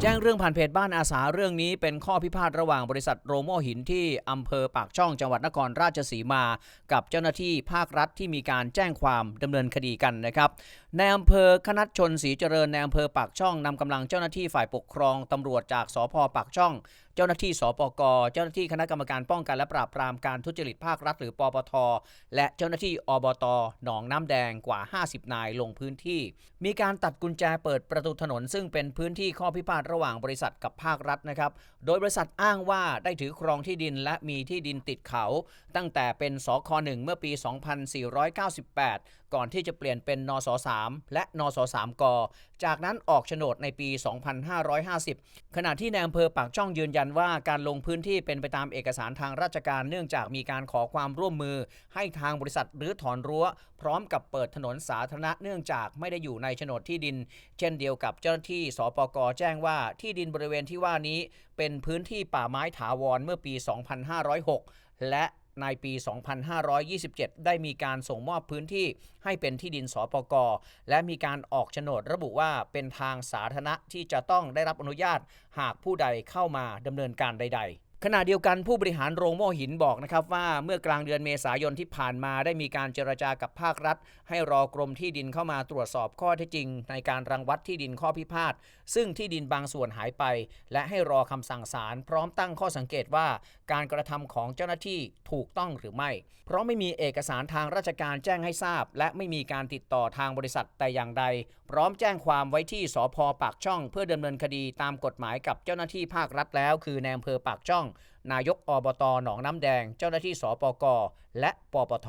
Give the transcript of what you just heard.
แจ้งเรื่องผ่านเพจบ้านอาสาเรื่องนี้เป็นข้อพิพาทระหว่างบริษัทโรโมหินที่อำเภอปากช่องจังหวัดนครราชสีมา กับเจ้าหน้าที่ภาครัฐที่มีการแจ้งความดำเนินคดีกันนะครับในอำเภอคณัตชนศรีเจริญในอำเภอปากช่องนำกำลังเจ้าหน้าที่ฝ่ายปกครองตำรวจจากสพปากช่อง เจ้าหน้าที่สปก เจ้าหน้าที่คณะกรรมการป้องกันและปราบปรามการทุจริตภาครัฐ หรือปปท และเจ้าหน้าที่อบต หนองน้ำแดงกว่า 50 นายลงพื้นที่ มีการตัดกุญแจเปิดประตูถนน ซึ่งเป็นพื้นที่ข้อพิพาทระหว่างบริษัทกับภาครัฐนะครับ โดยบริษัทอ้างว่าได้ถือครองที่ดินและมีที่ดินติดเขา ตั้งแต่เป็นสค1เมื่อปี 2498 ก่อนที่จะเปลี่ยนเป็นนส 3 และนส 3 ก จากนั้นออกโฉนดในปี 2550 ขณะที่ในอำเภอปากช่องยืนยันว่าการลงพื้นที่เป็นไปตามเอกสารทางราชการเนื่องจากมีการขอความร่วมมือ ให้ทางบริษัทหรือถอนรั้ว พร้อมกับเปิดถนนสาธารณะเนื่องจากไม่ได้อยู่ในโฉนดที่ดิน เช่นเดียวกับเจ้าหน้าที่สปกแจ้งว่าที่ดินบริเวณที่ว่านี้ เป็นพื้นที่ป่าไม้ถาวรเมื่อปี 2506 และ ในปี 2527 ได้มีการส่งมอบพื้นที่ให้เป็นที่ดินสปกและมีการออกโฉนดระบุว่าเป็นทางสาธารณะที่จะต้องได้รับอนุญาตหากผู้ใดเข้ามาดำเนินการใด ๆ ขณะเดียวกันผู้บริหารโรงโม่หินบอกนะครับว่าเมื่อกลางเดือนเมษายนที่ผ่านมาได้มีการเจรจากับภาครัฐ ให้รอกรมที่ดินเข้ามาตรวจสอบข้อเท็จจริง ในการรังวัดที่ดินข้อพิพาทซึ่งที่ดินบางส่วนหายไป และให้รอคำสั่งศาลพร้อมตั้งข้อสังเกตว่าการกระทำของเจ้าหน้าที่ถูกต้องหรือไม่ เพราะไม่มีเอกสารทางราชการแจ้งให้ทราบ และไม่มีการติดต่อทางบริษัทแต่อย่างใด พร้อมแจ้งความไว้ที่สพปากช่อง เพื่อดำเนินคดีตามกฎหมายกับเจ้าหน้าที่ภาครัฐแล้ว คือในอำเภอปากช่องนายกอบตหนองน้ำแดง เจ้าหน้าที่สปกและปปท